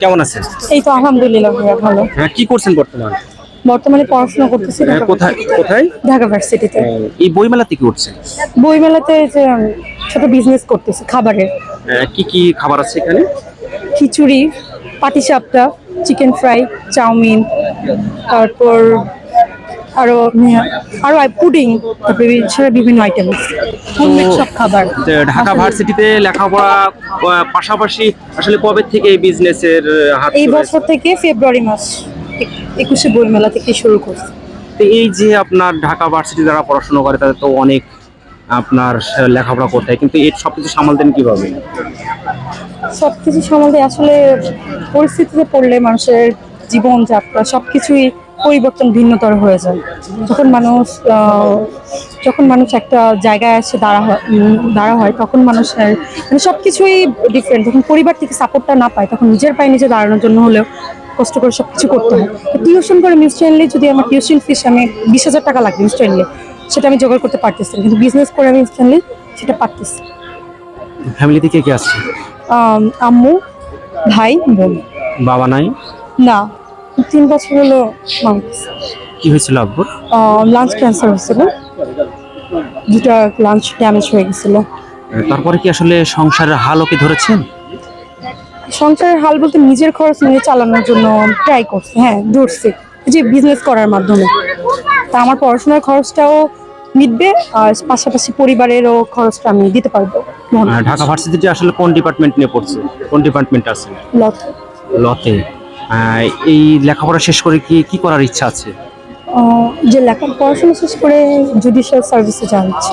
কেমন আছেন? এই তো আলহামদুলিল্লাহ ভাইয়া ভালো। হ্যাঁ কি করছেন বর্তমানে? বর্তমানে পড়াশোনা করতেছি হ্যাঁ, কোথায় কোথায়? ঢাকা ভার্সিটিতে। এই বইমেলাতে কি করছেন? বইমেলাতে যে ছোট বিজনেস করতেছি খাবারের। আহ, কি কি খাবার আছে এখানে? Khichuri patishapta chicken fry chowmein তারপর আরও আরও পুডিং তারপরে বিভিন্ন আইটেম হোমমেড সব খাবার। ঢাকা ভার্সিটিতে লেখাপড়া পাশাপাশি আসলে কবে থেকে এই বিজনেসের হাত এই বছর থেকে ফেব্রুয়ারি মাস এক- একুশে বইমেলা থেকে শুরু করছি। তো এই যে আপনার ঢাকা ভার্সিটি যারা পড়াশোনা করে তাদের তো অনেক আপনার লেখাপড়া করতে হয়। কিন্তু এই সব কিছু সামালতেন কীভাবে? সব কিছু সম্বন্ধে আসলে পরিস্থিতিতে পড়লে মানুষের জীবনযাত্রা সব কিছুই পরিবর্তন ভিন্নতর হয়ে যায়। যখন মানুষ যখন মানুষ একটা জায়গায় এসে দাঁড়া হয় দাঁড়া হয় তখন মানুষের মানে সব কিছুই ডিফারেন্ট যখন পরিবার থেকে সাপোর্টটা না পায় তখন নিজের পায়ে নিজে দাঁড়ানোর জন্য হলেও কষ্ট করে সব কিছু করতে হয়। টিউশন করে ইনস্ট্যান্টলি যদি আমার টিউশন ফিস আমি বিশ হাজার টাকা লাগবে ইনস্ট্যান্টলি সেটা আমি জোগাড় করতে পারতেছি। কিন্তু বিজনেস করে আমি ইনস্ট্যান্টলি সেটা পারতেছি। ফ্যামিলিতে কে কে আসছে? আম্মু ভাই বোন। বাবা নাই? না। তিন বছর হলো কি হয়েছিল আব্বুর লাঞ্চ ক্যান্সার হয়েছিল। দুটা লাঞ্চ ড্যামেজ হয়ে গেছিল। তারপরে কি আসলে সংসারের হালও কি ধরেছেন? সংসারের হাল বলতে নিজের খরচ নিজে চালানোর জন্য ট্রাই করছে। হ্যাঁ ধরছে। যে বিজনেস করার মাধ্যমে। তা আমার পড়াশোনার খরচটাও মিটবে আর পাশাপাশি পরিবারেরও খরচটা আমি দিতে পারব। ঢাকা ভার্সিটিতে আসলে কোন ডিপার্টমেন্ট নিয়ে পড়ছে? কোন ডিপার্টমেন্ট আছে? লত লতে এই লেখাপড়া শেষ করে কি কি করার ইচ্ছা আছে যে লেখা পড়াশোনা শেষ করে জুডিশিয়াল সার্ভিসে যাওয়ার ইচ্ছা।